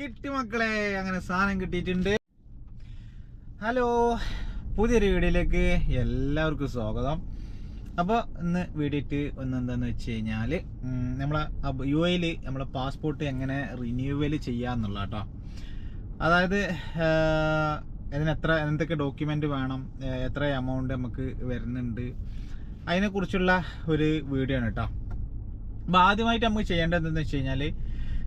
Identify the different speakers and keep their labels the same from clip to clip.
Speaker 1: കിട്ടി മക്കളെ അങ്ങനെ സാധനം കിട്ടിയിട്ടുണ്ട്. ഹലോ പുതിയൊരു വീഡിയോയിലേക്ക് എല്ലാവർക്കും സ്വാഗതം. അപ്പോൾ ഇന്ന് വീഡിയോട്ട് ഒന്ന് എന്താന്ന് വെച്ച് കഴിഞ്ഞാൽ നമ്മളെ യു എയിൽ നമ്മളെ പാസ്പോർട്ട് എങ്ങനെ റിന്യൂവൽ ചെയ്യാന്നുള്ള കേട്ടോ അതായത് അതിനെത്ര എന്തൊക്കെ ഡോക്യുമെന്റ് വേണം എത്ര എമൗണ്ട് നമുക്ക് വരുന്നുണ്ട് അതിനെക്കുറിച്ചുള്ള ഒരു വീഡിയോ ആണ് കേട്ടോ അപ്പോൾ ആദ്യമായിട്ട് നമുക്ക് ചെയ്യേണ്ടത് എന്തെന്ന് വെച്ച് കഴിഞ്ഞാൽ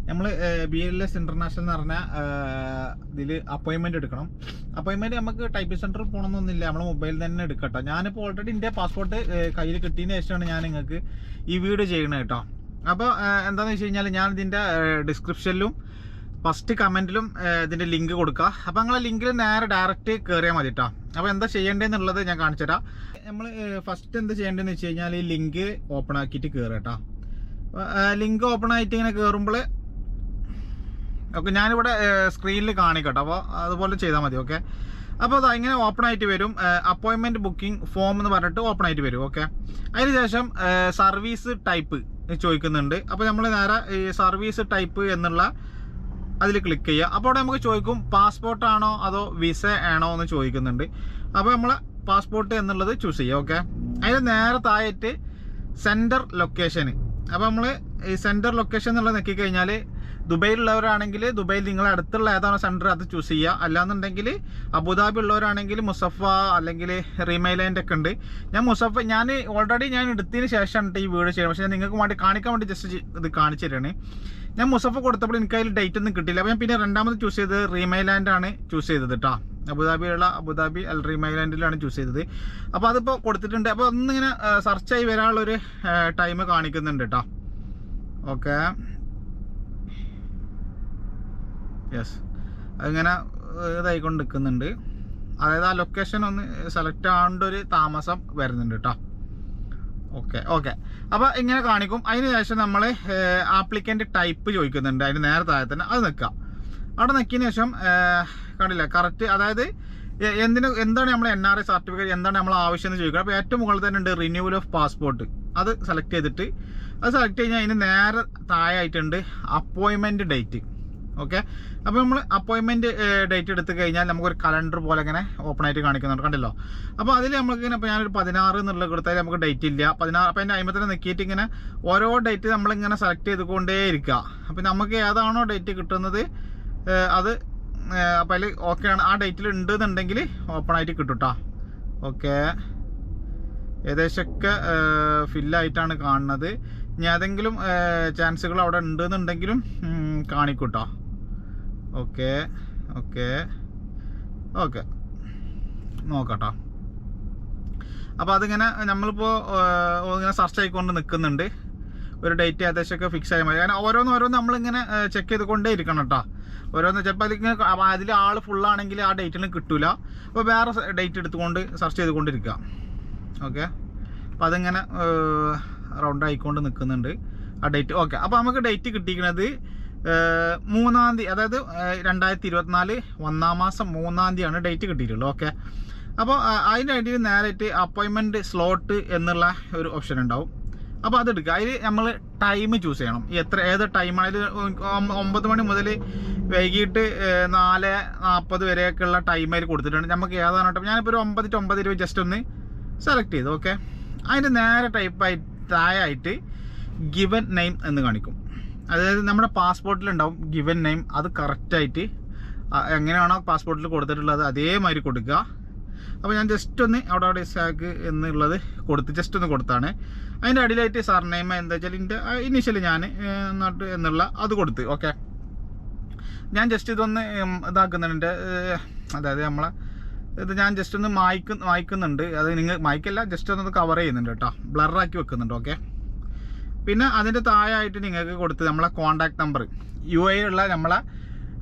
Speaker 1: നമ്മൾ ബി എൽ എസ് ഇന്റർനാഷണൽ എന്ന് പറഞ്ഞാൽ ഇതിൽ അപ്പോയിൻമെന്റ് എടുക്കണം. അപ്പോയിൻമെന്റ് നമുക്ക് ടൈപ്പിംഗ് സെന്ററിൽ പോകണമെന്നൊന്നുമില്ല നമ്മൾ മൊബൈലിൽ തന്നെ എടുക്കട്ടോ. ഞാനിപ്പോൾ ഓൾറെഡി എന്റെ പാസ്പോർട്ട് കയ്യിൽ കിട്ടിയതിന് ശേഷമാണ് ഞാൻ നിങ്ങൾക്ക് ഈ വീഡിയോ ചെയ്യണത് കേട്ടോ. അപ്പോൾ എന്താണെന്ന് വെച്ച് കഴിഞ്ഞാൽ ഞാൻ ഇതിന്റെ ഡിസ്ക്രിപ്ഷനിലും ഫസ്റ്റ് കമന്റിലും ഇതിന്റെ ലിങ്ക് കൊടുക്കുക അപ്പോൾ നിങ്ങളെ ലിങ്കിൽ നേരെ ഡയറക്റ്റ് കയറിയാൽ മതി കേട്ടോ. അപ്പോൾ എന്താ ചെയ്യേണ്ടതെന്നുള്ളത് ഞാൻ കാണിച്ചു തരാം. നമ്മൾ ഫസ്റ്റ് എന്താ ചെയ്യേണ്ടതെന്ന് വെച്ച് കഴിഞ്ഞാൽ ഈ ലിങ്ക് ഓപ്പൺ ആക്കിയിട്ട് കയറുക കേട്ടോ. ലിങ്ക് ഓപ്പൺ ആയിട്ട് ഇങ്ങനെ കയറുമ്പോൾ ഓക്കെ ഞാനിവിടെ സ്ക്രീനിൽ കാണിക്കട്ടെ. അപ്പോൾ അതുപോലെ ചെയ്താൽ മതി ഓക്കെ? അപ്പോൾ അത് ഇങ്ങനെ ഓപ്പൺ ആയിട്ട് വരും. അപ്പോയിൻമെന്റ് ബുക്കിംഗ് ഫോം എന്ന് പറഞ്ഞിട്ട് ഓപ്പൺ ആയിട്ട് വരും ഓക്കെ? അതിനുശേഷം സർവീസ് ടൈപ്പ് ചോദിക്കുന്നുണ്ട്. അപ്പോൾ നമ്മൾ നേരെ ഈ സർവീസ് ടൈപ്പ് എന്നുള്ള അതിൽ ക്ലിക്ക് ചെയ്യുക. അപ്പോൾ അവിടെ നമുക്ക് ചോദിക്കും പാസ്പോർട്ടാണോ അതോ വിസ ആണോ എന്ന് ചോദിക്കുന്നുണ്ട്. അപ്പോൾ നമ്മൾ പാസ്പോർട്ട് എന്നുള്ളത് ചൂസ് ചെയ്യുക ഓക്കെ? അതിന് നേരെ താഴെയിട്ട് സെന്റർ ലൊക്കേഷന് അപ്പോൾ നമ്മൾ ഈ സെന്റർ ലൊക്കേഷൻ എന്നുള്ളത് നോക്കി കഴിഞ്ഞാൽ ദുബൈയിലുള്ളവരാണെങ്കിൽ ദുബൈയിൽ നിങ്ങളെ അടുത്തുള്ള ഏതാണോ സെന്റർ അത് ചൂസ് ചെയ്യുക. അല്ലാന്നുണ്ടെങ്കിൽ അബുദാബി ഉള്ളവരാണെങ്കിൽ മുസഫ അല്ലെങ്കിൽ റീമൈലാൻഡ് ഒക്കെ ഉണ്ട്. ഞാൻ മുസഫ ഞാൻ ഓൾറെഡി ഞാൻ എടുത്തതിന് ശേഷമാണ് ഈ വീഡിയോ ചെയ്യുന്നത്. പക്ഷേ നിങ്ങൾക്ക് വേണ്ടി കാണിക്കാൻ വേണ്ടി ജസ്റ്റ് ഇത് കാണിച്ചു തരുകയാണ് ഞാൻ മുസഫ കൊടുത്തപ്പോൾ എനിക്ക് അതിൽ ഡേറ്റ് ഒന്നും കിട്ടില്ല അപ്പോൾ ഞാൻ പിന്നെ രണ്ടാമത് ചൂസ് ചെയ്തത് ആണ് ചൂസ് ചെയ്തത് കേട്ടോ അബുദാബിയുള്ള അബുദാബി അൽ റീമൈലാൻഡിലാണ് ചൂസ് ചെയ്തത്. അപ്പോൾ അതിപ്പോൾ കൊടുത്തിട്ടുണ്ട്. അപ്പോൾ ഒന്നിങ്ങനെ സെർച്ച് ആയി വരാനുള്ളൊരു ടൈം കാണിക്കുന്നുണ്ട് കേട്ടോ ഓക്കെ യെസ് അങ്ങനെ ഇതായിക്കൊണ്ട് നിൽക്കുന്നുണ്ട് അതായത് ആ ലൊക്കേഷൻ ഒന്ന് സെലക്ട് ആവേണ്ട ഒരു താമസം വരുന്നുണ്ട് കേട്ടോ ഓക്കെ ഓക്കെ അപ്പോൾ ഇങ്ങനെ കാണിക്കും. അതിന് ശേഷം നമ്മൾ ആപ്ലിക്കന്റ് ടൈപ്പ് ചോദിക്കുന്നുണ്ട്. അതിന് നേരെ താഴെ തന്നെ അത് നിൽക്കുക. അവിടെ നിൽക്കിയതിന് ശേഷം കണ്ടില്ല? കറക്റ്റ് അതായത് എന്തിന് എന്താണ് നമ്മൾ എൻ ആർ ഐ സർട്ടിഫിക്കറ്റ് എന്താണ് നമ്മൾ ആവശ്യം എന്ന് ചോദിക്കുക. അപ്പോൾ ഏറ്റവും മുകളിൽ തന്നെ ഉണ്ട് റിന്യൂവൽ ഓഫ് പാസ്പോർട്ട് അത് സെലക്ട് ചെയ്തിട്ട് അത് സെലക്ട് കഴിഞ്ഞാൽ അതിന് നേരെ താഴെ ആയിട്ടുണ്ട് അപ്പോയിൻമെന്റ് ഡേറ്റ് ഓക്കെ അപ്പോൾ നമ്മൾ അപ്പോയിൻമെന്റ് ഡേറ്റ് എടുത്ത് കഴിഞ്ഞാൽ നമുക്കൊരു കലണ്ടർ പോലെ ഇങ്ങനെ ഓപ്പൺ ആയിട്ട് കാണിക്കുന്നുണ്ട്. കണ്ടല്ലോ? അപ്പോൾ അതിൽ നമുക്ക് ഇപ്പോൾ ഞാനൊരു പതിനാറ് എന്നുള്ള കൊടുത്താൽ നമുക്ക് ഡേറ്റ് ഇല്ല. പതിനാറ് അപ്പോൾ അതിന്റെ അമ്പത്തിന് നിൽക്കിയിട്ട് ഇങ്ങനെ ഓരോ ഡേറ്റ് നമ്മളിങ്ങനെ സെലക്ട് ചെയ്തുകൊണ്ടേ ഇരിക്കുക അപ്പോൾ നമുക്ക് ഏതാണോ ഡേറ്റ് കിട്ടുന്നത് അത് അപ്പോൾ അതിൽ ഓക്കെ ആണ്. ആ ഡേറ്റിൽ ഉണ്ട് എന്നുണ്ടെങ്കിൽ ഓപ്പൺ ആയിട്ട് കേട്ടോ ഓക്കെ ഏകദേശമൊക്കെ ഫില്ലായിട്ടാണ് കാണുന്നത്. ഇനി ഏതെങ്കിലും ചാൻസുകൾ അവിടെ ഉണ്ടെന്നുണ്ടെങ്കിലും കാണിക്കൂട്ടോ. Okay okay okay. നോക്കട്ടോ. അപ്പോൾ അതിങ്ങനെ നമ്മളിപ്പോൾ ഇങ്ങനെ സെർച്ച് ആയിക്കൊണ്ട് നിൽക്കുന്നുണ്ട് ഒരു ഡേറ്റ് ഏകദേശമൊക്കെ ഫിക്സ് ആയി മതി. കാരണം ഓരോന്ന് ഓരോന്ന് നമ്മളിങ്ങനെ ചെക്ക് ചെയ്തുകൊണ്ടേ ഇരിക്കണം കേട്ടോ ഓരോന്ന് ചിലപ്പോൾ അതിങ്ങനെ അതിൽ ആൾ ഫുള്ളാണെങ്കിൽ ആ ഡേറ്റിന് കിട്ടൂല. അപ്പോൾ വേറെ ഡേറ്റ് എടുത്തുകൊണ്ട് സെർച്ച് ചെയ്തുകൊണ്ടിരിക്കുക ഓക്കെ. അപ്പോൾ അതിങ്ങനെ റൗണ്ട് ആയിക്കൊണ്ട് നിൽക്കുന്നുണ്ട് ആ ഡേറ്റ് ഓക്കെ. അപ്പോൾ നമുക്ക് ഡേറ്റ് കിട്ടിയിരിക്കുന്നത് മൂന്നാം തീയതി അതായത് രണ്ടായിരത്തി ഇരുപത്തിനാല് ഒന്നാം മാസം മൂന്നാം തീയതിയാണ് ഡേറ്റ് കിട്ടിയിട്ടുള്ളത് ഓക്കെ? അപ്പോൾ അതിന്റെ ഇടയിൽ നേരിട്ട് അപ്പോയിൻമെന്റ് സ്ലോട്ട് എന്നുള്ള ഒരു ഓപ്ഷൻ ഉണ്ടാവും. അപ്പോൾ അതെടുക്കുക. അതിൽ നമ്മൾ ടൈം ചൂസ് ചെയ്യണം. എത്ര ഏത് അതിൽ ഒമ്പത് മണി മുതൽ വൈകിട്ട് നാല് നാൽപ്പത് വരെയൊക്കെയുള്ള ടൈം അതിൽ കൊടുത്തിട്ടുണ്ട്. നമുക്ക് ഏതാണ് ടൈം ഞാനിപ്പോൾ ഒരു ഒമ്പത് ടു ഒമ്പത് ഇരുപത് ജസ്റ്റ് ഒന്ന് സെലക്ട് ചെയ്തു ഓക്കെ? അതിന്റെ നേരെ ടൈപ്പായി താഴായിട്ട് ഗിവൻ നെയിം എന്ന് കാണിക്കും. അതായത് നമ്മുടെ പാസ്പോർട്ടിലുണ്ടാവും ഗിവൻ നെയിം അത് കറക്റ്റായിട്ട് എങ്ങനെയാണോ പാസ്പോർട്ടിൽ കൊടുത്തിട്ടുള്ളത് അതേമാതിരി കൊടുക്കുക. അപ്പോൾ ഞാൻ ജസ്റ്റ് ഒന്ന് അവിടെ അവിടെ സാക്ക് എന്നുള്ളത് കൊടുത്ത് ജസ്റ്റ് ഒന്ന് കൊടുത്താണ്. അതിന്റെ അടിയിലായിട്ട് സാർ നെയിം എന്താ വെച്ചാൽ എന്റെ ഇനീഷ്യലി ഞാൻ എന്നിട്ട് എന്നുള്ള അത് കൊടുത്ത് ഓക്കെ ഞാൻ ജസ്റ്റ് ഇതൊന്ന് ഇതാക്കുന്നുണ്ട് അതായത് നമ്മളെ ഇത് ഞാൻ ജസ്റ്റ് ഒന്ന് മായ്ക്കുന്നു മായ്ക്കുന്നുണ്ട്. അത് നിങ്ങൾ മായ്ക്കല്ല ജസ്റ്റ് ഒന്ന് കവർ ചെയ്യുന്നുണ്ട് കേട്ടോ. ബ്ലറാക്കി വെക്കുന്നുണ്ട് ഓക്കെ പിന്നെ അതിന്റെ താഴെയായിട്ട് നിങ്ങൾക്ക് കൊടുത്ത് നമ്മളെ കോണ്ടാക്ട് നമ്പർ യു എ ഉള്ള നമ്മളെ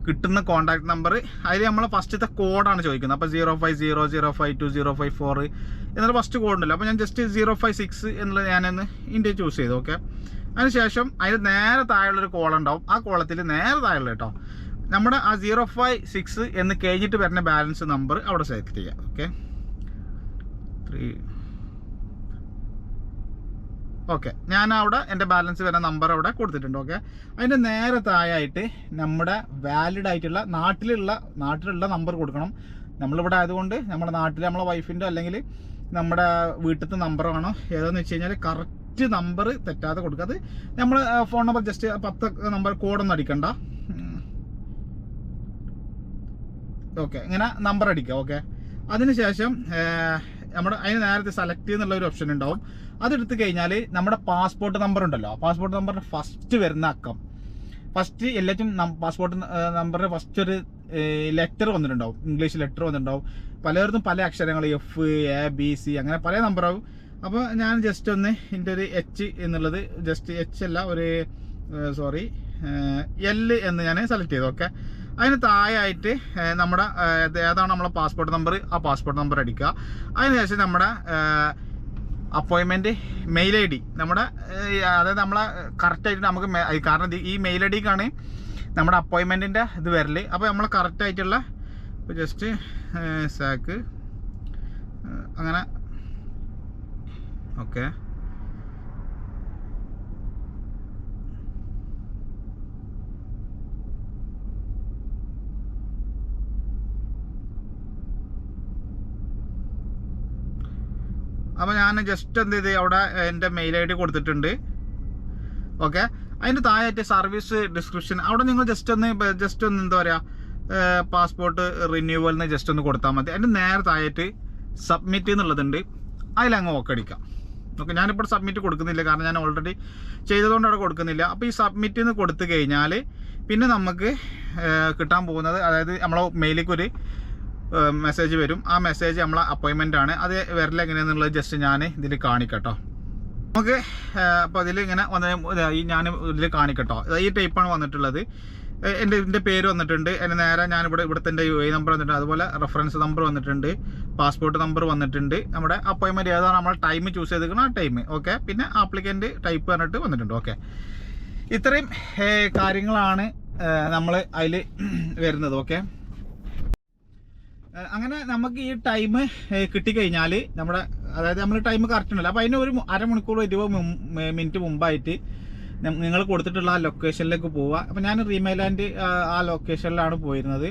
Speaker 1: കിട്ടുന്ന കോണ്ടാക്ട് നമ്പർ അതിൽ നമ്മളെ ഫസ്റ്റത്തെ കോഡാണ് ചോദിക്കുന്നത്. അപ്പോൾ zero five zero zero five two zero five four എന്നുള്ള ഫസ്റ്റ് കോഡ് ഉണ്ടല്ലോ. അപ്പോൾ ഞാൻ ജസ്റ്റ് സീറോ ഫൈവ് സിക്സ് എന്നുള്ളത് ഞാനൊന്ന് ഇന്ത്യ ചൂസ് ചെയ്തു ഓക്കെ അതിനുശേഷം അതിന് നേരെ താഴെയുള്ളൊരു കോൾ ഉണ്ടാവും. ആ കോളത്തിൽ നേരെ താഴെയുള്ള കേട്ടോ നമ്മുടെ ആ സീറോ ഫൈവ് സിക്സ് എന്ന് കഴിഞ്ഞിട്ട് വരുന്ന ബാലൻസ് നമ്പർ അവിടെ സെലക്ട് ചെയ്യുക ഓക്കെ ത്രീ ഓക്കെ ഞാൻ അവിടെ എന്റെ ബാലൻസ് വരുന്ന നമ്പർ അവിടെ കൊടുത്തിട്ടുണ്ട്. ഓക്കെ അതിന്റെ നേരെ താഴായിട്ട് നമ്മുടെ വാലിഡ് ആയിട്ടുള്ള നാട്ടിലുള്ള നാട്ടിലുള്ള നമ്പർ കൊടുക്കണം. നമ്മളിവിടെ ആയതുകൊണ്ട് നമ്മുടെ നാട്ടിൽ നമ്മളെ വൈഫിന്റെ അല്ലെങ്കിൽ നമ്മുടെ വീട്ടിലത്തെ നമ്പറാണോ ഏതാന്ന് വെച്ച് കഴിഞ്ഞാൽ കറക്റ്റ് നമ്പർ തെറ്റാതെ കൊടുക്കുക. അത് നമ്മൾ ഫോൺ നമ്പർ ജസ്റ്റ് പത്ത് നമ്പർ കോഡൊന്നും അടിക്കണ്ട. ഓക്കെ ഇങ്ങനെ നമ്പർ അടിക്കുക. ഓക്കെ അതിനുശേഷം നമ്മുടെ അതിന് നേരത്തെ സെലക്ട് ചെയ്യുന്നുള്ള ഒരു ഓപ്ഷൻ ഉണ്ടാവും. അതെടുത്തു കഴിഞ്ഞാൽ നമ്മുടെ പാസ്പോർട്ട് നമ്പർ ഉണ്ടല്ലോ. പാസ്പോർട്ട് നമ്പറിന്റെ ഫസ്റ്റ് വരുന്ന അക്കം. ഫസ്റ്റ് എല്ലാറ്റും പാസ്പോർട്ട് നമ്പറിന്റെ ഫസ്റ്റ് ഒരു ലെറ്റർ വന്നിട്ടുണ്ടാവും. ഇംഗ്ലീഷ് ലെറ്റർ വന്നിട്ടുണ്ടാവും. പലയിടത്തും പല അക്ഷരങ്ങൾ എഫ് എ ബി സി അങ്ങനെ പല നമ്പറാവും അപ്പോൾ ഞാൻ ജസ്റ്റ് ഒന്ന് എന്റെ ഒരു എച്ച് എന്നുള്ളത് ജസ്റ്റ് എച്ച് അല്ല ഒരു സോറി എൽ എന്ന് ഞാൻ സെലക്ട് ചെയ്തു. ഓക്കെ അതിന് താഴെയായിട്ട് നമ്മുടെ ഏതാണ് നമ്മളെ പാസ്പോർട്ട് നമ്പർ ആ പാസ്പോർട്ട് നമ്പർ അടിക്കുക. അതിനുശേഷം നമ്മുടെ അപ്പോയിൻമെന്റ് മെയിൽ ഐ ഡി നമ്മുടെ അതായത് നമ്മളെ കറക്റ്റായിട്ട് നമുക്ക് കാരണം ഈ മെയിൽ ഐ ഡിക്കാണ് നമ്മുടെ അപ്പോയിൻമെന്റിന്റെ ഇത് വരൽ അപ്പോൾ നമ്മൾ കറക്റ്റായിട്ടുള്ള ഇപ്പോൾ ജസ്റ്റ് സാക്ക് അങ്ങനെ ഓക്കെ. അപ്പോൾ ഞാൻ ജസ്റ്റ് എന്ത് ചെയ്ത് അവിടെ എന്റെ മെയിൽ ഐ ഡി കൊടുത്തിട്ടുണ്ട്. ഓക്കെ അതിന്റെ താഴെയായിട്ട് സർവീസ് ഡിസ്ക്രിപ്ഷൻ അവിടെ നിങ്ങൾ ജസ്റ്റ് ഒന്ന് ജസ്റ്റ് ഒന്ന് എന്താ പറയുക പാസ്പോർട്ട് റിന്യൂവൽ എന്ന് ജസ്റ്റ് ഒന്ന് കൊടുത്താൽ മതി. അതിന്റെ നേരെ താഴെയായിട്ട് സബ്മിറ്റ് എന്നുള്ളതുണ്ട്. അതിലങ്ങ് ഓക്കെ അടിക്കാം. ഓക്കെ ഞാനിപ്പോൾ സബ്മിറ്റ് കൊടുക്കുന്നില്ല. കാരണം ഞാൻ ഓൾറെഡി ചെയ്തതുകൊണ്ട് അവിടെ കൊടുക്കുന്നില്ല. അപ്പോൾ ഈ സബ്മിറ്റ് എന്ന് കൊടുത്തു കഴിഞ്ഞാൽ പിന്നെ നമുക്ക് കിട്ടാൻ പോകുന്നത് അതായത് നമ്മളെ മെയിലേക്ക് ഒരു മെസ്സേജ് വരും. ആ മെസ്സേജ് നമ്മളെ അപ്പോയിൻമെന്റ് ആണ്. അത് വരല എങ്ങനെയാണെന്നുള്ളത് ജസ്റ്റ് ഞാൻ ഇതിൽ കാണിക്കട്ടോ. നമുക്ക് അപ്പോൾ അതിൽ ഇങ്ങനെ വന്ന ഈ ഞാൻ ഇതിൽ കാണിക്കട്ടോ. ഈ ടൈപ്പാണ് വന്നിട്ടുള്ളത്. എന്റെ ഇതിന്റെ പേര് വന്നിട്ടുണ്ട്. എന്റെ നേരെ ഞാനിവിടെ ഇവിടുത്തെ എന്റെ യു ഐ നമ്പർ വന്നിട്ടുണ്ട്. അതുപോലെ റെഫറൻസ് നമ്പർ വന്നിട്ടുണ്ട്. പാസ്പോർട്ട് നമ്പർ വന്നിട്ടുണ്ട്. നമ്മുടെ അപ്പോയിൻമെന്റ് ഏതാണ് നമ്മൾ ടൈം ചൂസ് ചെയ്തിരിക്കണം ആ ടൈം ഓക്കെ പിന്നെ ആപ്ലിക്കന്റ് ടൈപ്പ് പറഞ്ഞിട്ട് വന്നിട്ടുണ്ട്. ഓക്കെ ഇത്രയും കാര്യങ്ങളാണ് നമ്മൾ അതിൽ വരുന്നത്. ഓക്കെ അങ്ങനെ നമുക്ക് ഈ ടൈം കിട്ടിക്കഴിഞ്ഞാൽ നമ്മുടെ അതായത് നമ്മൾ ടൈം കറക്റ്റ് ഉണ്ടല്ലോ. അപ്പോൾ അതിന് ഒരു അരമണിക്കൂർ ഇരുപത് മിനിറ്റ് മുമ്പായിട്ട് നിങ്ങൾ കൊടുത്തിട്ടുള്ള ആ ലൊക്കേഷനിലേക്ക് പോവുക. അപ്പോൾ ഞാൻ റീമൈലാൻഡ് ആ ലൊക്കേഷനിലാണ് പോയിരുന്നത്.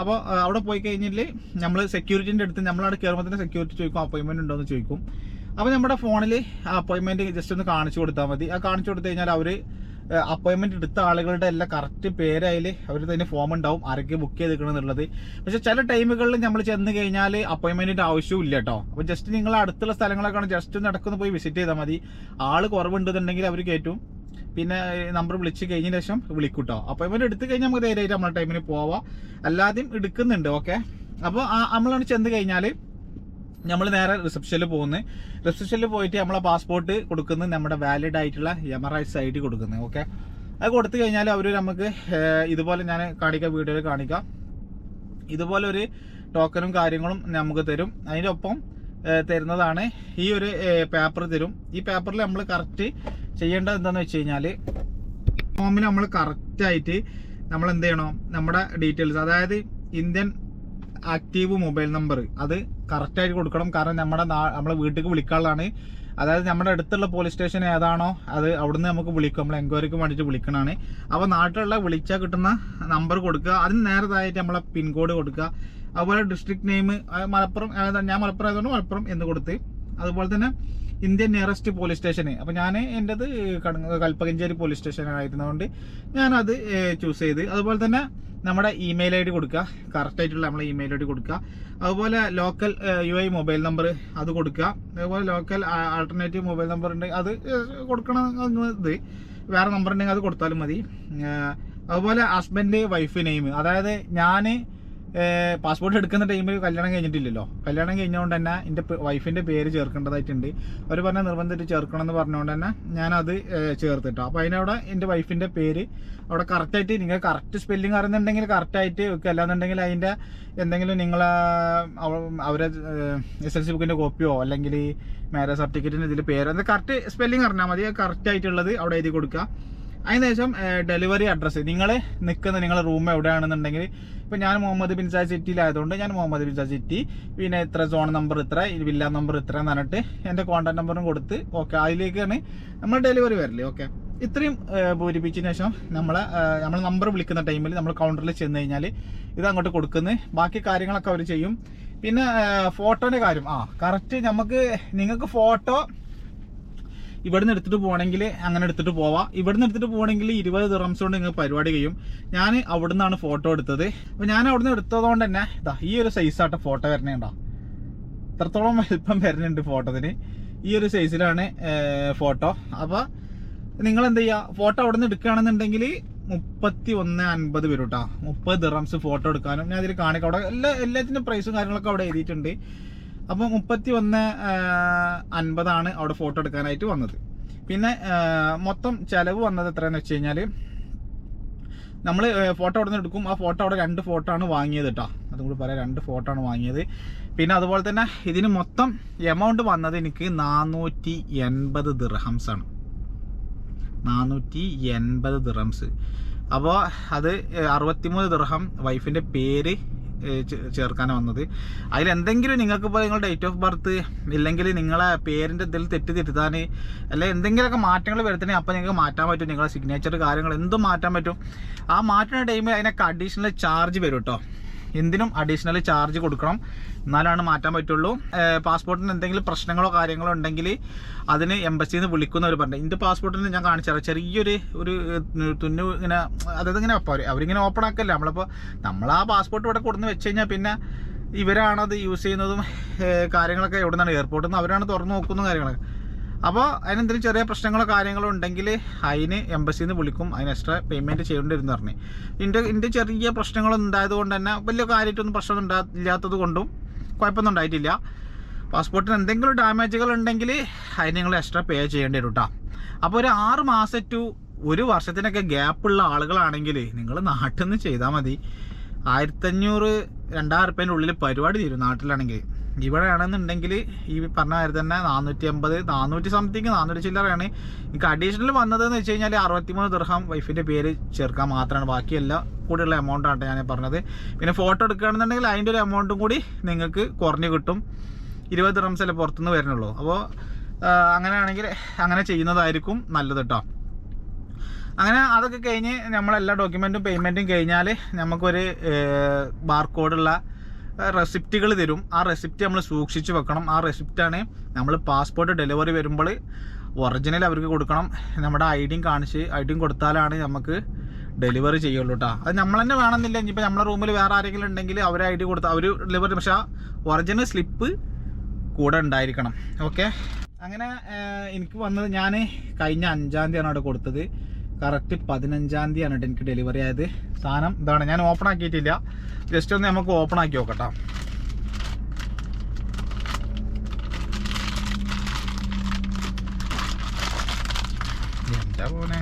Speaker 1: അപ്പോൾ അവിടെ പോയി കഴിഞ്ഞിട്ട് നമ്മൾ സെക്യൂരിറ്റിന്റെ അടുത്ത് നമ്മളവിടെ കയറുമ്പോൾ തന്നെ സെക്യൂരിറ്റി ചോദിക്കും അപ്പോയിൻമെന്റ് ഉണ്ടോ എന്ന് ചോദിക്കും. അപ്പോൾ നമ്മുടെ ഫോണിൽ ആ അപ്പോയിൻമെന്റ് ജസ്റ്റ് ഒന്ന് കാണിച്ചു കൊടുത്താൽ മതി. ആ കാണിച്ചു കൊടുത്തു കഴിഞ്ഞാൽ അവർ അപ്പോയിൻമെന്റ് എടുത്ത ആളുകളുടെ എല്ലാം കറക്റ്റ് പേര് അതിൽ അവർ തന്നെ ഫോം ഉണ്ടാവും ആരൊക്കെ ബുക്ക് ചെയ്തിരിക്കണം എന്നുള്ളത്. പക്ഷെ ചില ടൈമുകളിൽ നമ്മൾ ചെന്ന് കഴിഞ്ഞാൽ അപ്പോയിൻമെന്റിന്റെ ആവശ്യവും ഇല്ല കേട്ടോ അപ്പോൾ ജസ്റ്റ് നിങ്ങൾ അടുത്തുള്ള സ്ഥലങ്ങളൊക്കെയാണ് ജസ്റ്റ് നടക്കുന്ന പോയി വിസിറ്റ് ചെയ്താൽ മതി. ആൾ കുറവുണ്ടെന്നുണ്ടെങ്കിൽ അവർ കയറ്റും പിന്നെ നമ്പർ വിളിച്ച് കഴിഞ്ഞ ശേഷം വിളിക്കും കേട്ടോ അപ്പോയിൻമെന്റ് എടുത്തു കഴിഞ്ഞാൽ നമുക്ക് ധൈര്യമായിട്ട് നമ്മളെ ടൈമിന് പോവാം. അല്ലാതെയും എടുക്കുന്നുണ്ട് ഓക്കെ അപ്പോൾ നമ്മളാണ് ചെന്ന് കഴിഞ്ഞാൽ നമ്മൾ നേരെ റിസപ്ഷനിൽ പോകുന്നത് റിസപ്ഷനിൽ പോയിട്ട് നമ്മളെ പാസ്പോർട്ട് കൊടുക്കുന്നത് നമ്മുടെ വാലിഡ് ആയിട്ടുള്ള എമറൈസ് ഐ ഡി കൊടുക്കുന്നത് ഓക്കെ അത് കൊടുത്തു കഴിഞ്ഞാൽ അവർ നമുക്ക് ഇതുപോലെ ഞാൻ കാണിക്കാം വീഡിയോയിൽ കാണിക്കാം. ഇതുപോലെ ഒരു ടോക്കനും കാര്യങ്ങളും നമുക്ക് തരും. അതിന്റെ ഒപ്പം തരുന്നതാണ് ഈ ഒരു പേപ്പർ തരും. ഈ പേപ്പറിൽ നമ്മൾ കറക്റ്റ് ചെയ്യേണ്ടത് എന്താണെന്ന് വെച്ച് കഴിഞ്ഞാൽ ഫോമിൽ നമ്മൾ കറക്റ്റായിട്ട് നമ്മൾ എന്ത് ചെയ്യണം? നമ്മുടെ ഡീറ്റെയിൽസ് അതായത് ഇന്ത്യൻ ആക്റ്റീവ് മൊബൈൽ നമ്പർ. അത് കറക്റ്റായിട്ട് കൊടുക്കണം. കാരണം നമ്മുടെ നമ്മളെ വീട്ടിലേക്ക് വിളിക്കാനുള്ളതാണ്. അതായത് നമ്മുടെ അടുത്തുള്ള പോലീസ് സ്റ്റേഷൻ ഏതാണോ അത് അവിടുന്ന് നമുക്ക് വിളിക്കും. നമ്മൾ എൻക്വയറിക്ക് വേണ്ടിയിട്ട് വിളിക്കണതാണ്. അപ്പോൾ നാട്ടിലുള്ള വിളിച്ചാൽ കിട്ടുന്ന നമ്പർ കൊടുക്കുക. അതിന് നേരത്തായിട്ട് നമ്മളെ പിൻകോഡ് കൊടുക്കുക. അതുപോലെ ഡിസ്ട്രിക്ട് നെയിം മലപ്പുറം ഞാൻ മലപ്പുറം ആയതുകൊണ്ട് മലപ്പുറം എന്ന് കൊടുത്ത്. അതുപോലെ തന്നെ ഇന്ത്യൻ നിയറസ്റ്റ് പോലീസ് സ്റ്റേഷന് അപ്പോൾ ഞാൻ എന്റെത് കൽപ്പകഞ്ചേരി പോലീസ് സ്റ്റേഷൻ ആയിരുന്നതുകൊണ്ട് ഞാനത് ചൂസ് ചെയ്ത്. അതുപോലെ തന്നെ നമ്മുടെ ഇമെയിൽ ഐ ഡി കൊടുക്കുക കറക്റ്റായിട്ടുള്ള നമ്മളെ ഇമെയിൽ ഐ ഡി കൊടുക്കുക അതുപോലെ local U I mobile number അത് കൊടുക്കുക അതുപോലെ ലോക്കൽ ആൾട്ടർനേറ്റീവ് മൊബൈൽ നമ്പർ ഉണ്ടെങ്കിൽ അത് കൊടുക്കണം ഇത് വേറെ നമ്പർ ഉണ്ടെങ്കിൽ അത് കൊടുത്താലും മതി. അതുപോലെ ഹസ്ബൻഡ് വൈഫ് നെയിം അതായത് ഞാൻ പാസ്പോർട്ട് എടുക്കുന്ന ടൈമിൽ കല്യാണം കഴിഞ്ഞിട്ടില്ലല്ലോ. കല്യാണം കഴിഞ്ഞുകൊണ്ട് തന്നെ എന്റെ വൈഫിന്റെ പേര് ചേർക്കേണ്ടതായിട്ടുണ്ട്. അവർ പറഞ്ഞ നിർബന്ധിച്ച് ചേർക്കണം എന്ന് പറഞ്ഞുകൊണ്ട് തന്നെ ഞാനത് ചേർത്തിട്ടു. അപ്പോൾ അതിനവിടെ എന്റെ വൈഫിന്റെ പേര് അവിടെ കറക്റ്റായിട്ട് നിങ്ങൾ കറക്റ്റ് സ്പെല്ലിംഗ് അറിയുന്നുണ്ടെങ്കിൽ കറക്റ്റായിട്ട് വെക്കുക. അല്ലാന്നുണ്ടെങ്കിൽ അതിന്റെ എന്തെങ്കിലും നിങ്ങൾ അവരെ എസ് എൽ സി ബുക്കിന്റെ കോപ്പിയോ അല്ലെങ്കിൽ മാരേജ് സർട്ടിഫിക്കറ്റിന്റെ ഇതിൽ പേരോ അത് കറക്റ്റ് സ്പെല്ലിംഗ് അറിഞ്ഞാൽ മതി. കറക്റ്റായിട്ടുള്ളത് അവിടെ എഴുതി കൊടുക്കുക. അതിനുശേഷം ഡെലിവറി അഡ്രസ്സ് നിങ്ങൾ നിൽക്കുന്ന നിങ്ങളുടെ റൂം എവിടെയാണെന്നുണ്ടെങ്കിൽ ഇപ്പം ഞാൻ മുഹമ്മദ് ബിൻ സാദ് സിറ്റിയിലായതുകൊണ്ട് ഞാൻ മുഹമ്മദ് ബിൻ സാദ് സിറ്റി. പിന്നെ ഇത്ര സോൺ നമ്പർ ഇത്ര വില്ല നമ്പർ ഇത്ര എന്ന് പറഞ്ഞിട്ട് എന്റെ കോൺടാക്ട് നമ്പറും കൊടുത്ത് ഓക്കെ അതിലേക്കാണ് നമ്മൾ ഡെലിവറി വരൽ ഓക്കെ ഇത്രയും പൂരിപ്പിച്ചതിന് ശേഷം നമ്മളെ നമ്മൾ നമ്പർ വിളിക്കുന്ന ടൈമിൽ നമ്മൾ കൗണ്ടറിൽ ചെന്ന് കഴിഞ്ഞാൽ ഇത് അങ്ങോട്ട് കൊടുക്കുന്നു. ബാക്കി കാര്യങ്ങളൊക്കെ അവർ ചെയ്യും. പിന്നെ ഫോട്ടോന്റെ കാര്യം ആ കറക്റ്റ് നമുക്ക് നിങ്ങൾക്ക് ഫോട്ടോ ഇവിടുന്ന് എടുത്തിട്ട് പോകണമെങ്കിൽ അങ്ങനെ എടുത്തിട്ട് പോവാം. ഇവിടുന്ന് എടുത്തിട്ട് പോകണമെങ്കിൽ ഇരുപത് ദിറംസ് കൊണ്ട് നിങ്ങൾക്ക് പരിപാടി ചെയ്യും ഞാൻ അവിടെ നിന്നാണ് ഫോട്ടോ എടുത്തത്. അപ്പോൾ ഞാൻ അവിടുന്ന് എടുത്തതുകൊണ്ട് തന്നെ ഇതാ ഈ ഒരു സൈസായിട്ട് ഫോട്ടോ വരണേണ്ടോ ഇത്രത്തോളം വലിപ്പം വരുന്നുണ്ട് ഫോട്ടോത്തിന് ഈ ഒരു സൈസിലാണ് ഫോട്ടോ അപ്പോൾ നിങ്ങൾ എന്ത് ചെയ്യുക ഫോട്ടോ അവിടെ നിന്ന് എടുക്കുകയാണെന്നുണ്ടെങ്കിൽ മുപ്പത്തി ഒന്ന് അൻപത് വരും കേട്ടോ മുപ്പത് ദിറംസ് ഫോട്ടോ എടുക്കാനും. ഞാൻ അതിൽ കാണിക്കാം. അവിടെ എല്ലാ എല്ലാത്തിന്റെ പ്രൈസും കാര്യങ്ങളൊക്കെ അവിടെ എഴുതിയിട്ടുണ്ട്. അപ്പോൾ മുപ്പത്തി ഒന്ന് അൻപതാണ് അവിടെ ഫോട്ടോ എടുക്കാനായിട്ട് വന്നത്. പിന്നെ മൊത്തം ചിലവ് വന്നത് എത്രയെന്ന് വെച്ച് കഴിഞ്ഞാൽ നമ്മൾ ഫോട്ടോ അവിടെ എടുക്കും. ആ ഫോട്ടോ അവിടെ രണ്ട് ഫോട്ടോ ആണ് വാങ്ങിയത് കേട്ടോ അതും കൂടി പറയാം രണ്ട് ഫോട്ടോ ആണ് വാങ്ങിയത്. പിന്നെ അതുപോലെ തന്നെ ഇതിന് മൊത്തം എമൗണ്ട് വന്നത് എനിക്ക് നാനൂറ്റി എൺപത് ദിർഹംസ് ആണ്. നാനൂറ്റി എൺപത് ദിർഹംസ് അപ്പോൾ അത് അറുപത്തിമൂന്ന് ദിർഹം വൈഫിന്റെ പേര് ചേർക്കാനാണ് വന്നത്. അതിലെന്തെങ്കിലും നിങ്ങൾക്ക് ഇപ്പോൾ നിങ്ങളുടെ ഡേറ്റ് ഓഫ് ബർത്ത് ഇല്ലെങ്കിൽ നിങ്ങളെ പേരിന്റെ ഇതിൽ തെറ്റ് തിരുത്താൻ അല്ലെങ്കിൽ എന്തെങ്കിലുമൊക്കെ മാറ്റങ്ങൾ വരുത്തണേ അപ്പോൾ നിങ്ങൾക്ക് മാറ്റാൻ പറ്റും. നിങ്ങളുടെ സിഗ്നേച്ചർ കാര്യങ്ങൾ എന്തും മാറ്റാൻ പറ്റും. ആ മാറ്റുന്ന ടൈമിൽ അതിനൊക്കെ അഡീഷണൽ ചാർജ് വരും കേട്ടോ എന്തിനും അഡീഷണൽ ചാർജ് കൊടുക്കണം. എന്നാലാണ് മാറ്റാൻ പറ്റുള്ളൂ. പാസ്പോർട്ടിന് എന്തെങ്കിലും പ്രശ്നങ്ങളോ കാര്യങ്ങളോ ഉണ്ടെങ്കിൽ അതിന് എംബസിയിൽ നിന്ന് വിളിക്കുന്നവർ പറഞ്ഞു. എന്റെ പാസ്പോർട്ടിന് ഞാൻ കാണിച്ചു ചെറിയൊരു ഒരു തുന്നു ഇങ്ങനെ അതായത് ഇങ്ങനെ അവരിങ്ങനെ ഓപ്പൺ ആക്കല്ലേ? നമ്മളിപ്പോൾ നമ്മൾ ആ പാസ്പോർട്ട് ഇവിടെ കൊടുന്ന് വെച്ച് കഴിഞ്ഞാൽ പിന്നെ ഇവരാണത് യൂസ് ചെയ്യുന്നതും കാര്യങ്ങളൊക്കെ എവിടെ നിന്നാണ് എയർപോർട്ടിൽ നിന്ന് അവരാണ് തുറന്നു നോക്കുന്ന കാര്യങ്ങളൊക്കെ. അപ്പോൾ അതിനെന്തെങ്കിലും ചെറിയ പ്രശ്നങ്ങളോ കാര്യങ്ങളോ ഉണ്ടെങ്കിൽ അതിന് എംബസിയിൽ നിന്ന് വിളിക്കും. അതിന് എക്സ്ട്രാ പേയ്മെന്റ് ചെയ്യേണ്ടി വരും എന്ന് പറഞ്ഞു. എന്റെ എന്റെ ചെറിയ പ്രശ്നങ്ങളൊന്നും ഉണ്ടായത് കൊണ്ട് തന്നെ വലിയ കാര്യമായിട്ടൊന്നും പ്രശ്നം ഉണ്ടാ ഇല്ലാത്തത് കൊണ്ടും കുഴപ്പമൊന്നും ഉണ്ടായിട്ടില്ല. പാസ്പോർട്ടിന് എന്തെങ്കിലും ഡാമേജുകൾ ഉണ്ടെങ്കിൽ അതിന് നിങ്ങൾ എക്സ്ട്രാ പേ ചെയ്യേണ്ടി വരും കേട്ടോ അപ്പോൾ ഒരു ആറ് മാസം ടു ഒരു വർഷത്തിനൊക്കെ ഗ്യാപ്പുള്ള ആളുകളാണെങ്കിൽ നിങ്ങൾ നാട്ടിൽ നിന്ന് ചെയ്താൽ മതി. ആയിരത്തഞ്ഞൂറ് രണ്ടായിരം റുപ്യേന്റെ ഉള്ളിൽ പരിപാടി തീരും നാട്ടിലാണെങ്കിൽ ഇവിടെ ആണെന്നുണ്ടെങ്കിൽ ഈ പറഞ്ഞ കാര്യം തന്നെ നാനൂറ്റി അമ്പത് നാനൂറ്റി സംതിങ് നാനൂറ്റി ചില്ലറയാണ്. എനിക്ക് അഡീഷണൽ വന്നതെന്ന് വെച്ച് കഴിഞ്ഞാൽ അറുപത്തിമൂന്ന് ദിർഹം വൈഫിന്റെ പേര് ചേർക്കാൻ മാത്രമാണ്. ബാക്കിയെല്ലാം കൂടിയുള്ള എമൗണ്ട് ആണ് ഞാൻ പറഞ്ഞത്. പിന്നെ ഫോട്ടോ എടുക്കുകയാണെന്നുണ്ടെങ്കിൽ അതിന്റെ ഒരു എമൗണ്ടും കൂടി നിങ്ങൾക്ക് കുറഞ്ഞു കിട്ടും. ഇരുപത് ദിർഹംസ് അല്ലേ പുറത്തുനിന്ന് വരുന്നുള്ളൂ. അപ്പോൾ അങ്ങനെയാണെങ്കിൽ അങ്ങനെ ചെയ്യുന്നതായിരിക്കും നല്ലത് കേട്ടോ അങ്ങനെ അതൊക്കെ കഴിഞ്ഞ് നമ്മളെല്ലാ ഡോക്യുമെന്റും പേയ്മെന്റും കഴിഞ്ഞാൽ നമുക്കൊരു ബാർകോഡുള്ള റെസിപ്റ്റുകൾ തരും. ആ റെസിപ്റ്റ് നമ്മൾ സൂക്ഷിച്ച് വെക്കണം. ആ റെസിപ്റ്റാണ് നമ്മൾ പാസ്പോർട്ട് ഡെലിവറി വരുമ്പോൾ ഒറിജിനൽ അവർക്ക് കൊടുക്കണം. നമ്മുടെ ഐ ഡിയും കാണിച്ച് ഐ ഡിയും കൊടുത്താലാണ് നമുക്ക് ഡെലിവറി ചെയ്യുള്ളൂ കേട്ടോ അത് നമ്മൾ തന്നെ വേണമെന്നില്ല. ഇനിയിപ്പോൾ നമ്മുടെ റൂമിൽ വേറെ ആരെങ്കിലും ഉണ്ടെങ്കിൽ അവർ ഐ ഡി കൊടുത്താൽ അവർ ഡെലിവറി പക്ഷേ ആ ഒറിജിനൽ സ്ലിപ്പ് കൂടെ ഉണ്ടായിരിക്കണം. ഓക്കെ അങ്ങനെ എനിക്ക് വന്നത് ഞാൻ കഴിഞ്ഞ അഞ്ചാം തീയതിയാണ് അവിടെ കൊടുത്തത്. കറക്റ്റ് പതിനഞ്ചാം തീയതിയാണ് എനിക്ക് ഡെലിവറി ആയത്. സാധനം ഇതാണ്. ഞാൻ ഓപ്പൺ ആക്കിയിട്ടില്ല. ജസ്റ്റ് ഒന്ന് നമുക്ക് ഓപ്പൺ ആക്കി നോക്കട്ടോ. എന്താ പോനെ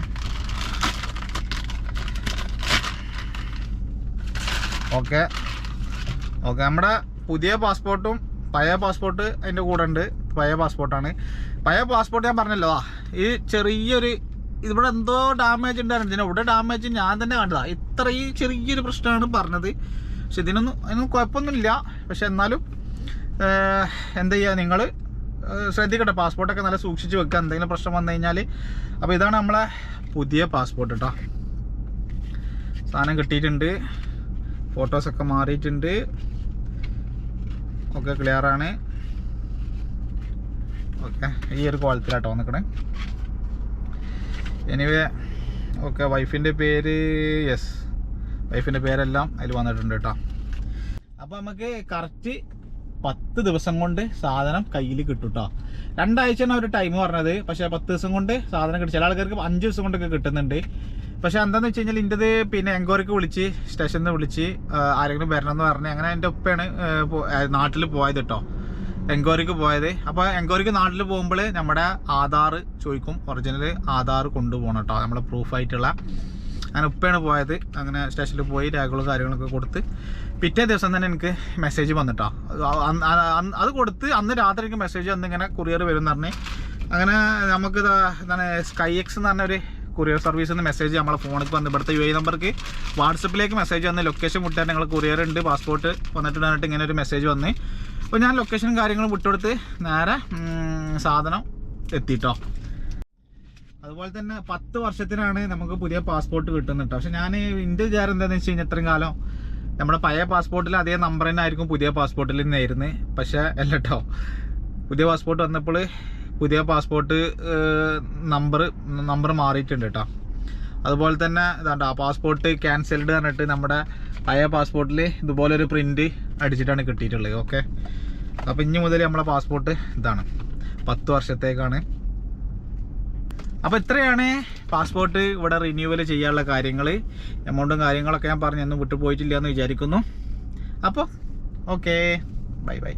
Speaker 1: ഓക്കെ. ഓക്കെ നമ്മുടെ പുതിയ പാസ്പോർട്ടും പഴയ പാസ്പോർട്ട് അതിന്റെ കൂടെ ഉണ്ട്. പഴയ പാസ്പോർട്ടാണ്. പഴയ പാസ്പോർട്ട് ഞാൻ പറഞ്ഞല്ലോ ആ ഈ ചെറിയൊരു ഇവിടെ എന്തോ ഡാമേജ് ഉണ്ടായിരുന്നു. ഇതിന് ഇവിടെ ഡാമേജ് ഞാൻ തന്നെ കണ്ടതാ. ഇത്രയും ചെറിയൊരു പ്രശ്നമാണ് പറഞ്ഞത്. പക്ഷെ ഇതിനൊന്നും അതിനൊന്നും കുഴപ്പമൊന്നുമില്ല. പക്ഷെ എന്നാലും എന്താ ചെയ്യുക നിങ്ങൾ ശ്രദ്ധിക്കട്ടെ പാസ്പോർട്ടൊക്കെ നല്ല സൂക്ഷിച്ച് വെക്കുക. എന്തെങ്കിലും പ്രശ്നം വന്നു കഴിഞ്ഞാൽ അപ്പോൾ ഇതാണ് നമ്മളെ പുതിയ പാസ്പോർട്ട് കേട്ടോ സാധനം കിട്ടിയിട്ടുണ്ട്. ഫോട്ടോസൊക്കെ മാറിയിട്ടുണ്ട്. ഒക്കെ ക്ലിയറാണ് ഓക്കെ ഈ ഒരു കോളത്തിലാട്ടോ നിൽക്കണേ എനിവേ ഓക്കെ വൈഫിന്റെ പേര് യെസ് വൈഫിന്റെ പേരെല്ലാം അതിൽ വന്നിട്ടുണ്ട് കേട്ടോ അപ്പോൾ നമുക്ക് കറക്റ്റ് പത്ത് ദിവസം കൊണ്ട് സാധനം കയ്യിൽ കിട്ടും കേട്ടോ രണ്ടാഴ്ചയാണ് അവർ ടൈം പറഞ്ഞത്. പക്ഷെ പത്ത് ദിവസം കൊണ്ട് സാധനം കിട്ടും. ചില ആൾക്കാർക്ക് അഞ്ച് ദിവസം കൊണ്ടൊക്കെ കിട്ടുന്നുണ്ട്. പക്ഷെ എന്താണെന്ന് വെച്ച് കഴിഞ്ഞാൽ ഇന്റെത് പിന്നെ എങ്കോർക്ക് വിളിച്ച് സ്റ്റേഷനിൽ നിന്ന് വിളിച്ച് ആരെങ്കിലും വരണം എന്ന് പറഞ്ഞ് അങ്ങനെ എന്റെ ഉപ്പയാണ് നാട്ടിൽ പോയത് കേട്ടോ എൻക്വയറിക്ക് പോയത്. അപ്പോൾ എൻക്വയറിക്ക് നാട്ടിൽ പോകുമ്പോൾ നമ്മുടെ ആധാർ ചോദിക്കും. ഒറിജിനൽ ആധാർ കൊണ്ടുപോകണം കേട്ടോ നമ്മളെ പ്രൂഫായിട്ടുള്ള അങ്ങനെ ഉപ്പയാണ് പോയത്. അങ്ങനെ സ്റ്റേഷനിൽ പോയി രേഖകളും കാര്യങ്ങളൊക്കെ കൊടുത്ത് പിറ്റേ ദിവസം തന്നെ എനിക്ക് മെസ്സേജ് വന്നിട്ടോ. അത് കൊടുത്ത് അന്ന് രാത്രി എനിക്ക് മെസ്സേജ് വന്ന് ഇങ്ങനെ കൊറിയർ വരും എന്ന് പറഞ്ഞ്. അങ്ങനെ നമുക്ക് എന്താണ് സ്കൈ എക്സ് എന്ന് പറഞ്ഞ ഒരു കൊറിയർ സർവീസിൽ നിന്ന് മെസ്സേജ് നമ്മളെ ഫോണിൽ വന്ന്. ഇവിടുത്തെ യു ഐ നമ്പർക്ക് വാട്സപ്പിലേക്ക് മെസ്സേജ് വന്ന് ലൊക്കേഷൻ വിട്ടാൽ ഞങ്ങൾ കൊറിയർ ഉണ്ട് പാസ്പോർട്ട് വന്നിട്ടുണ്ടായിട്ട് ഇങ്ങനെ ഒരു മെസ്സേജ് വന്ന്. അപ്പോൾ ഞാൻ ലൊക്കേഷനും കാര്യങ്ങളും വിട്ടുകൊടുത്ത് നേരെ സാധനം എത്തിട്ടോ. അതുപോലെ തന്നെ പത്ത് വർഷത്തിനാണ് നമുക്ക് പുതിയ പാസ്പോർട്ട് കിട്ടുന്നത് പക്ഷെ ഞാൻ എന്റെ വിചാരം എന്താണെന്ന് വെച്ച് കഴിഞ്ഞാൽ ഇത്രയും കാലം നമ്മുടെ പഴയ പാസ്പോർട്ടിൽ അതേ നമ്പർ തന്നെ ആയിരിക്കും പുതിയ പാസ്പോർട്ടിൽ നിന്നായിരുന്നു പക്ഷേ അല്ല കേട്ടോ പുതിയ പാസ്പോർട്ട് വന്നപ്പോൾ പുതിയ പാസ്പോർട്ട് നമ്പർ നമ്പർ മാറിയിട്ടുണ്ട് കേട്ടോ അതുപോലെ തന്നെ ഇതാണ്ട പാസ്പോർട്ട് ക്യാൻസൽഡ് പറഞ്ഞിട്ട് നമ്മുടെ പഴയ പാസ്പോർട്ടിൽ ഇതുപോലെ ഒരു പ്രിന്റ് അടിച്ചിട്ടാണ് കിട്ടിയിട്ടുള്ളത്. ഓക്കെ അപ്പോൾ ഇനി മുതൽ നമ്മളെ പാസ്പോർട്ട് ഇതാണ്. പത്ത് വർഷത്തേക്കാണ്. അപ്പോൾ ഇത്രയാണ് പാസ്പോർട്ട് ഇവിടെ റിന്യൂവൽ ചെയ്യാനുള്ള കാര്യങ്ങൾ എമൗണ്ടും കാര്യങ്ങളൊക്കെ ഞാൻ പറഞ്ഞു ഒന്നും വിട്ടുപോയിട്ടില്ല എന്ന് വിചാരിക്കുന്നു. അപ്പോൾ ഓക്കേ ബൈ ബൈ